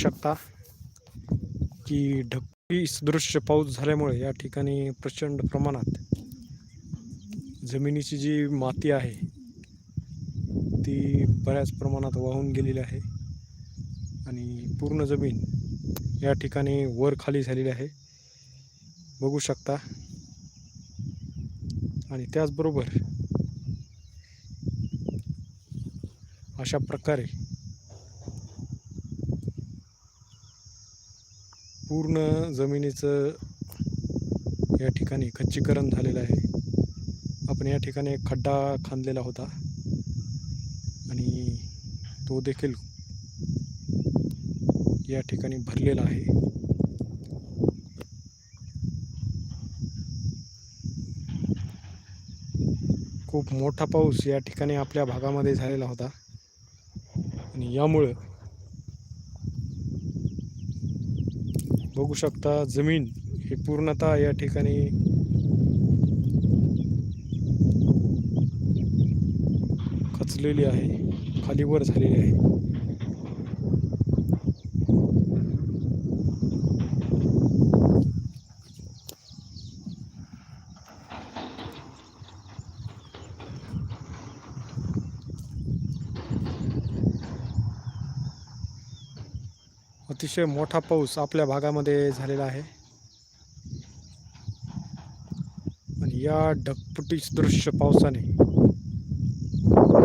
शकता की ढगफुटी सदृश्य पाऊस झाल्यामुळे या ठिकाणी प्रचंड प्रमाणात जमिनीची जी माती आहे ती बऱ्याच प्रमाणात वाहून गेलेली आहे आणि पूर्ण जमीन या ठिकाणी वर खाली झालेली आहे. बघू शकता. आणि त्याचबरोबर अशा प्रकारे पूर्ण जमिनीचं या ठिकाणी खच्चीकरण झालेलं आहे. आपण या ठिकाणी एक खड्डा खांदलेला होता. आणि तो देखील या ठिकाणी भरलेला आहे. खूप मोठा पाऊस या ठिकाणी आपल्या भागामध्ये झालेला होता. आणि यामुळं बघू शकता जमीन ही पूर्णतः या ठिकाणी खचलेली आहे खालीवर झालेली आहे. अतिशय मोठा पाऊस आपल्या भागामध्ये झालेला आहे. आणि या ढगफुटी दृश्य पावसाने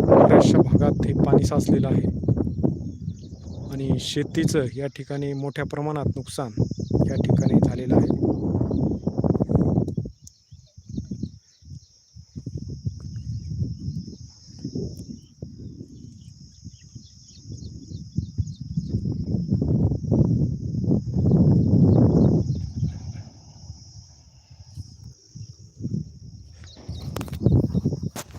बऱ्याचशा भागात हे पाणी साचलेलं आहे. आणि शेतीचं या ठिकाणी मोठ्या प्रमाणात नुकसान या ठिकाणी झालेलं आहे.